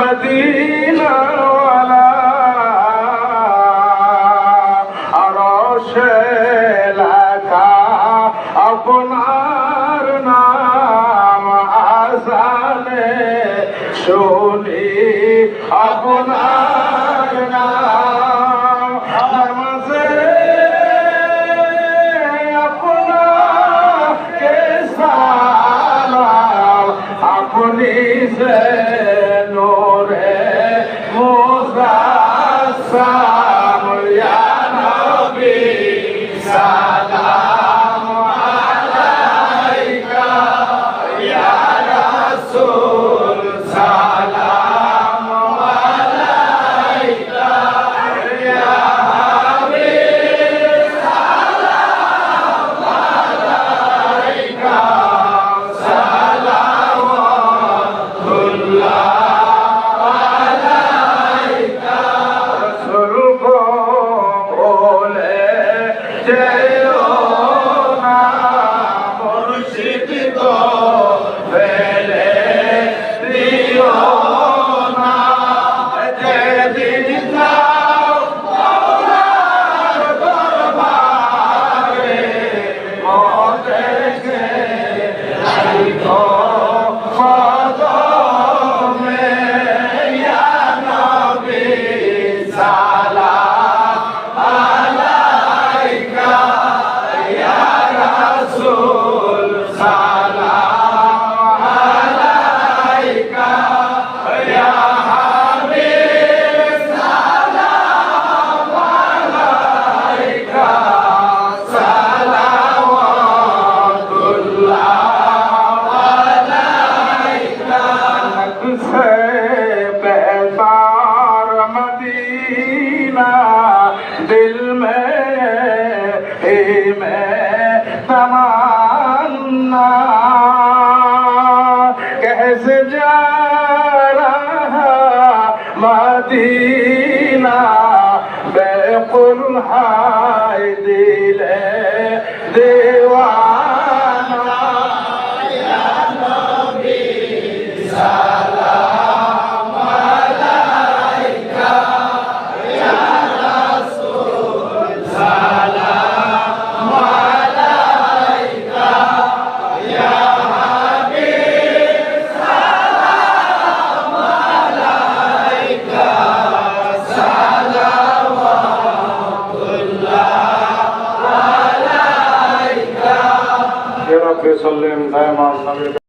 Medina আরশে লাখা আপনার নাম আসানে শুনি আপনার নাম Vamos abraçar. मदीना दिल में ए में तमन्ना कैसे जा रहा मदीना बेकुल وسلم دائما